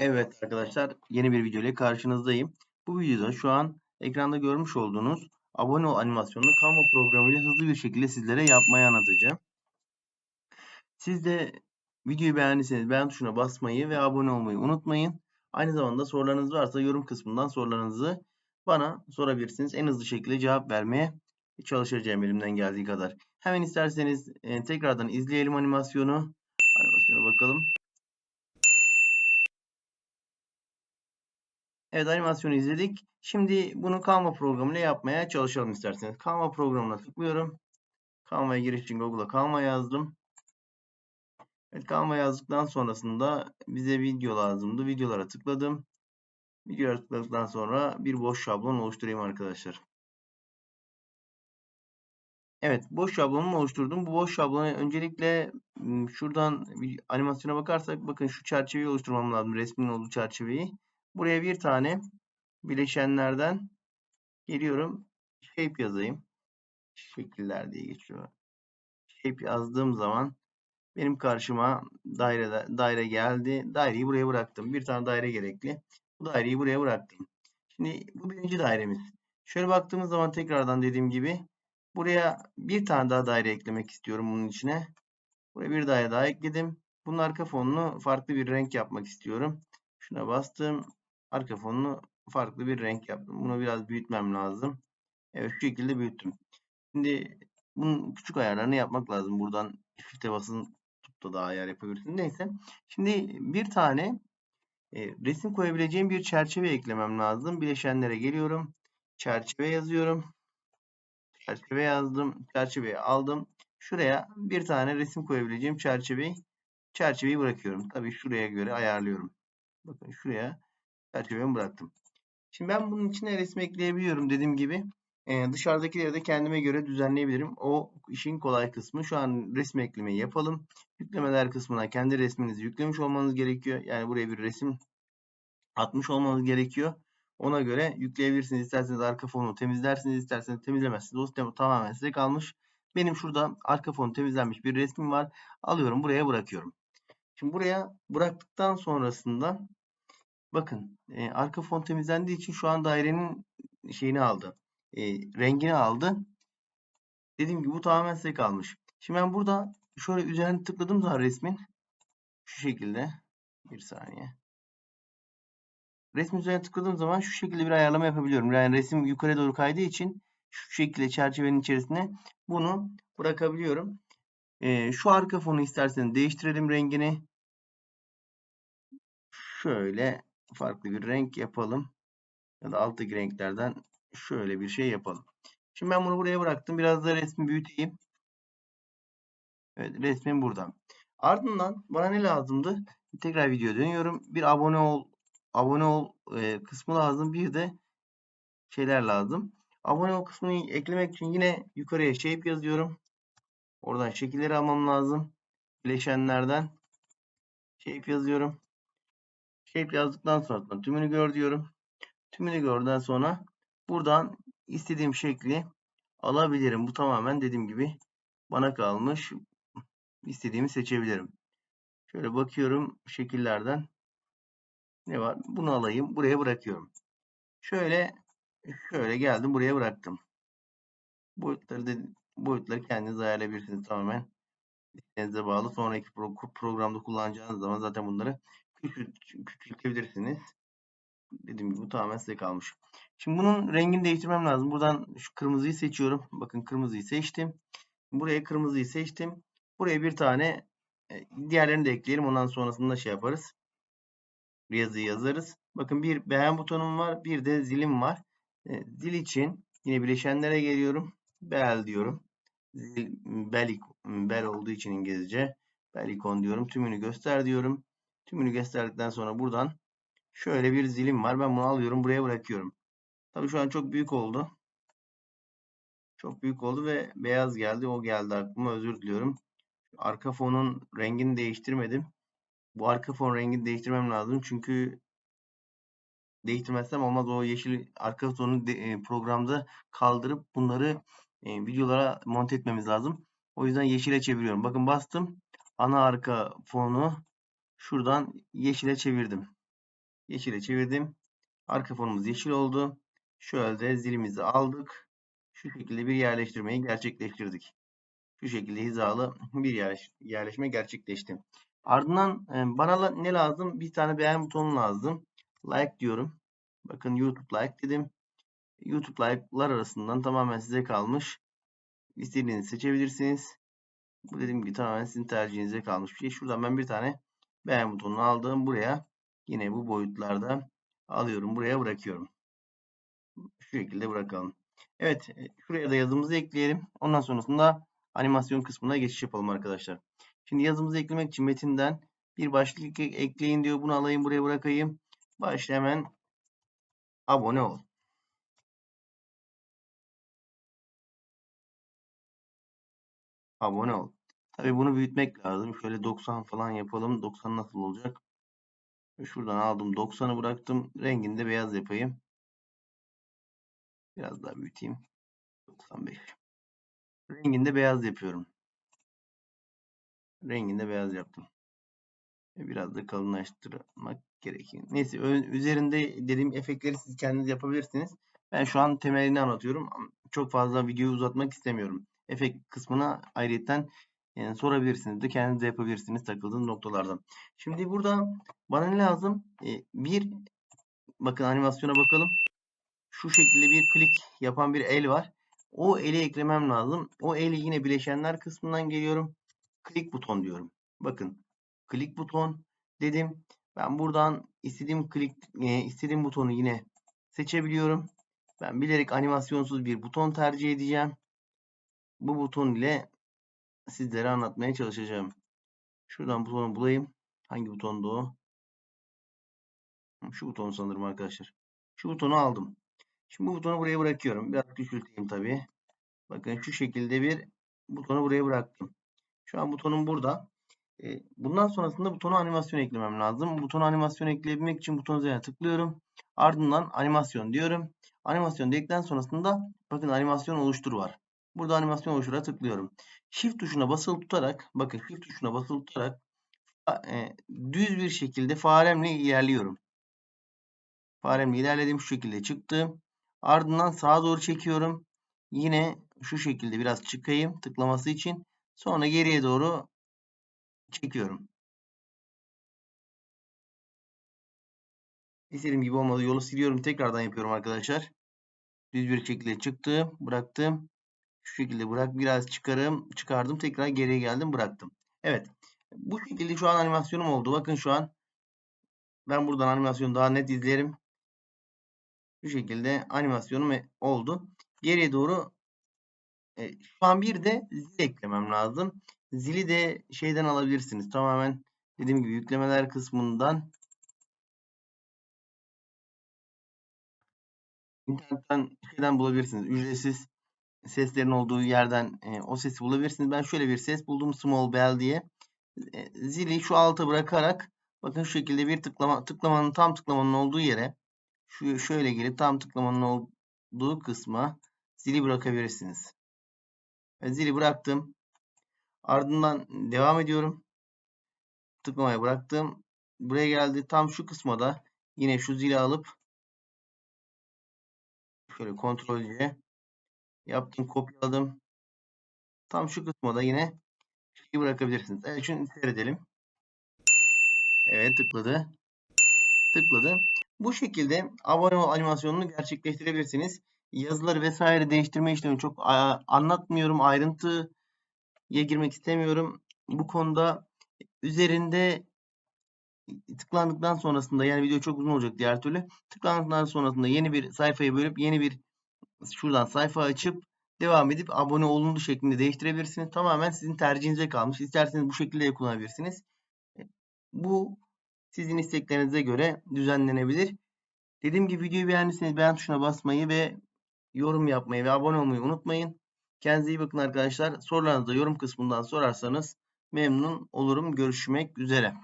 Evet arkadaşlar yeni bir video ile karşınızdayım. Bu videoda şu an ekranda görmüş olduğunuz abone ol animasyonunu Canva programıyla hızlı bir şekilde sizlere yapmayı anlatacağım. Siz de videoyu beğendiyseniz beğen tuşuna basmayı ve abone olmayı unutmayın. Aynı zamanda sorularınız varsa yorum kısmından sorularınızı bana sorabilirsiniz. En hızlı şekilde cevap vermeye çalışacağım elimden geldiği kadar. Hemen isterseniz e, tekrardan izleyelim animasyonu. Animasyona bakalım. Evet animasyonu izledik. Şimdi bunu Canva programıyla yapmaya çalışalım isterseniz. Canva programına tıklıyorum. Canva'ya giriş için Google'a Canva yazdım. Evet Canva yazdıktan sonrasında bize video lazımdı. Videolara tıkladım. Videolara tıkladıktan sonra bir boş şablon oluşturayım arkadaşlar. Evet boş şablonumu oluşturdum. Bu boş şablonu öncelikle şuradan bir animasyona bakarsak bakın şu çerçeveyi oluşturmam lazım. Resmin olduğu çerçeveyi. Buraya bir tane bileşenlerden geliyorum. Shape yazayım. Şekiller diye geçiyor. Shape yazdığım zaman benim karşıma daire, daire geldi. Daireyi buraya bıraktım. Bir tane daire gerekli. Bu daireyi buraya bıraktım. Şimdi bu birinci dairemiz. Şöyle baktığımız zaman tekrardan dediğim gibi buraya bir tane daha daire eklemek istiyorum bunun içine. Buraya bir daire daha ekledim. Bunun arka fonunu farklı bir renk yapmak istiyorum. Şuna bastım. Arka fonunu farklı bir renk yaptım. Bunu biraz büyütmem lazım. Evet şu şekilde büyüttüm. Şimdi bunun küçük ayarlarını yapmak lazım. Buradan shift'e basın tutup da daha ayar yapabilirsiniz. Neyse. Şimdi bir tane e, resim koyabileceğim bir çerçeve eklemem lazım. Bileşenlere geliyorum. Çerçeve yazıyorum. Çerçeve yazdım. Çerçeveyi aldım. Şuraya bir tane resim koyabileceğim çerçeveyi çerçeveyi bırakıyorum. Tabii şuraya göre ayarlıyorum. Bakın şuraya çerçevemi bıraktım. Şimdi ben bunun içine resim ekleyebiliyorum dediğim gibi. Ee, dışarıdakileri de kendime göre düzenleyebilirim. O işin kolay kısmı. Şu an resim eklemeyi yapalım. Yüklemeler kısmına kendi resminizi yüklemiş olmanız gerekiyor. Yani buraya bir resim atmış olmanız gerekiyor. Ona göre yükleyebilirsiniz. İsterseniz arka fonu temizlersiniz. isterseniz temizlemezsiniz. O tamamen size kalmış. Benim şurada arka fonu temizlenmiş bir resmim var. Alıyorum buraya bırakıyorum. Şimdi buraya bıraktıktan sonrasında Bakın e, arka fon temizlendiği için şu an dairenin şeyini aldı. E, rengini aldı. Dediğim gibi bu tamamen size kalmış. Şimdi ben burada şöyle üzerine tıkladığım zaman resmin şu şekilde bir saniye. Resmin üzerine tıkladığım zaman şu şekilde bir ayarlama yapabiliyorum. Yani resim yukarı doğru kaydığı için şu şekilde çerçevenin içerisine bunu bırakabiliyorum. E, şu arka fonu isterseniz değiştirelim rengini. Şöyle farklı bir renk yapalım. Ya da alttaki renklerden şöyle bir şey yapalım. Şimdi ben bunu buraya bıraktım. Biraz da resmi büyüteyim. Evet resmim burada. Ardından bana ne lazımdı? Tekrar video dönüyorum. Bir abone ol abone ol e, kısmı lazım. Bir de şeyler lazım. Abone ol kısmını eklemek için yine yukarıya shape yazıyorum. Oradan şekilleri almam lazım. Bileşenlerden shape yazıyorum. Shape yazdıktan sonra tümünü gör diyorum. Tümünü gördükten sonra buradan istediğim şekli alabilirim. Bu tamamen dediğim gibi bana kalmış. İstediğimi seçebilirim. Şöyle bakıyorum şekillerden. Ne var? Bunu alayım. Buraya bırakıyorum. Şöyle şöyle geldim. Buraya bıraktım. Boyutları da, boyutları kendiniz ayarlayabilirsiniz tamamen. İsteğinize bağlı. Sonraki pro programda kullanacağınız zaman zaten bunları küçültebilirsiniz. Dediğim gibi bu tamamen size kalmış. Şimdi bunun rengini değiştirmem lazım. Buradan şu kırmızıyı seçiyorum. Bakın kırmızıyı seçtim. Buraya kırmızıyı seçtim. Buraya bir tane e, diğerlerini de ekleyelim. Ondan sonrasında şey yaparız. Yazıyı yazarız. Bakın bir beğen butonum var. Bir de zilim var. E, zil için yine bileşenlere geliyorum. Bel diyorum. Zil, bel, bel olduğu için İngilizce. Bel ikon diyorum. Tümünü göster diyorum. Tümünü gösterdikten sonra buradan şöyle bir zilim var. Ben bunu alıyorum buraya bırakıyorum. Tabii şu an çok büyük oldu. Çok büyük oldu ve beyaz geldi. O geldi aklıma özür diliyorum. Arka fonun rengini değiştirmedim. Bu arka fon rengini değiştirmem lazım. Çünkü değiştirmezsem olmaz. O yeşil arka fonu e, programda kaldırıp bunları e, videolara monte etmemiz lazım. O yüzden yeşile çeviriyorum. Bakın bastım. Ana arka fonu şuradan yeşile çevirdim. Yeşile çevirdim. Arka fonumuz yeşil oldu. Şöyle de zilimizi aldık. Şu şekilde bir yerleştirmeyi gerçekleştirdik. Şu şekilde hizalı bir yerleş yerleşme gerçekleşti. Ardından e, bana ne lazım? Bir tane beğen butonu lazım. Like diyorum. Bakın YouTube like dedim. YouTube like'lar arasından tamamen size kalmış. İstediğinizi seçebilirsiniz. Bu dediğim gibi tamamen sizin tercihinize kalmış bir şey. Şuradan ben bir tane beğen butonunu aldım. Buraya yine bu boyutlarda alıyorum. Buraya bırakıyorum. Şu şekilde bırakalım. Evet. e, Şuraya da yazımızı ekleyelim. Ondan sonrasında animasyon kısmına geçiş yapalım arkadaşlar. Şimdi yazımızı eklemek için metinden bir başlık ek- ekleyin diyor. Bunu alayım buraya bırakayım. Başta hemen abone ol. Abone ol. Tabii bunu büyütmek lazım. Şöyle 90 falan yapalım. 90 nasıl olacak? Şuradan aldım 90'ı bıraktım. Rengini de beyaz yapayım. Biraz daha büyüteyim. 95. Rengini de beyaz yapıyorum. Rengini de beyaz yaptım. Ve Biraz da kalınlaştırmak gerekiyor. Neyse üzerinde dediğim efektleri siz kendiniz yapabilirsiniz. Ben şu an temelini anlatıyorum. Çok fazla videoyu uzatmak istemiyorum. Efekt kısmına ayrıyeten yani sorabilirsiniz de kendiniz de yapabilirsiniz takıldığınız noktalardan. Şimdi burada bana ne lazım? E, bir bakın animasyona bakalım. Şu şekilde bir klik yapan bir el var. O eli eklemem lazım. O eli yine bileşenler kısmından geliyorum. Klik buton diyorum. Bakın klik buton dedim. Ben buradan istediğim klik e, istediğim butonu yine seçebiliyorum. Ben bilerek animasyonsuz bir buton tercih edeceğim. Bu buton ile sizlere anlatmaya çalışacağım. Şuradan butonu bulayım. Hangi butondu o? Şu buton sanırım arkadaşlar. Şu butonu aldım. Şimdi bu butonu buraya bırakıyorum. Biraz küçülteyim tabii. Bakın şu şekilde bir butonu buraya bıraktım. Şu an butonum burada. E, Bundan sonrasında butona animasyon eklemem lazım. Butona animasyon ekleyebilmek için buton üzerine tıklıyorum. Ardından animasyon diyorum. Animasyon dedikten sonrasında bakın animasyon oluştur var. Burada animasyon oluştura tıklıyorum. Shift tuşuna basılı tutarak bakın Shift tuşuna basılı tutarak e, düz bir şekilde faremle ilerliyorum. Faremle ilerledim. Şu şekilde çıktım. Ardından sağa doğru çekiyorum. Yine şu şekilde biraz çıkayım tıklaması için. Sonra geriye doğru çekiyorum. İstediğim gibi olmadı. Yolu siliyorum. Tekrardan yapıyorum arkadaşlar. Düz bir şekilde çıktım. Bıraktım. Şu şekilde bırak. Biraz çıkarım. Çıkardım. Tekrar geriye geldim. Bıraktım. Evet. Bu şekilde şu an animasyonum oldu. Bakın şu an ben buradan animasyonu daha net izlerim. Şu şekilde animasyonum e- oldu. Geriye doğru e, şu an bir de zil eklemem lazım. Zili de şeyden alabilirsiniz. Tamamen dediğim gibi yüklemeler kısmından internetten şeyden bulabilirsiniz. Ücretsiz seslerin olduğu yerden e, o sesi bulabilirsiniz. Ben şöyle bir ses buldum Small Bell diye. E, zili şu alta bırakarak bakın şu şekilde bir tıklama tıklamanın tam tıklamanın olduğu yere şu şöyle gelip tam tıklamanın olduğu kısma zili bırakabilirsiniz. Ve zili bıraktım. Ardından devam ediyorum. Tıklamaya bıraktım. Buraya geldi. Tam şu kısma da yine şu zili alıp şöyle kontrol yaptım, kopyaladım. Tam şu kısma da yine şeyi bırakabilirsiniz. Evet, şunu seyredelim. Evet, tıkladı. Tıkladı. Bu şekilde abone ol animasyonunu gerçekleştirebilirsiniz. Yazıları vesaire değiştirme işlemi çok anlatmıyorum. Ayrıntıya girmek istemiyorum. Bu konuda üzerinde tıklandıktan sonrasında yani video çok uzun olacak diğer türlü. Tıklandıktan sonrasında yeni bir sayfayı bölüp yeni bir şuradan sayfa açıp devam edip abone olundu şeklinde değiştirebilirsiniz. Tamamen sizin tercihinize kalmış. İsterseniz bu şekilde de kullanabilirsiniz. Bu sizin isteklerinize göre düzenlenebilir. Dediğim gibi videoyu beğendiyseniz beğen tuşuna basmayı ve yorum yapmayı ve abone olmayı unutmayın. Kendinize iyi bakın arkadaşlar. Sorularınızı da yorum kısmından sorarsanız memnun olurum. Görüşmek üzere.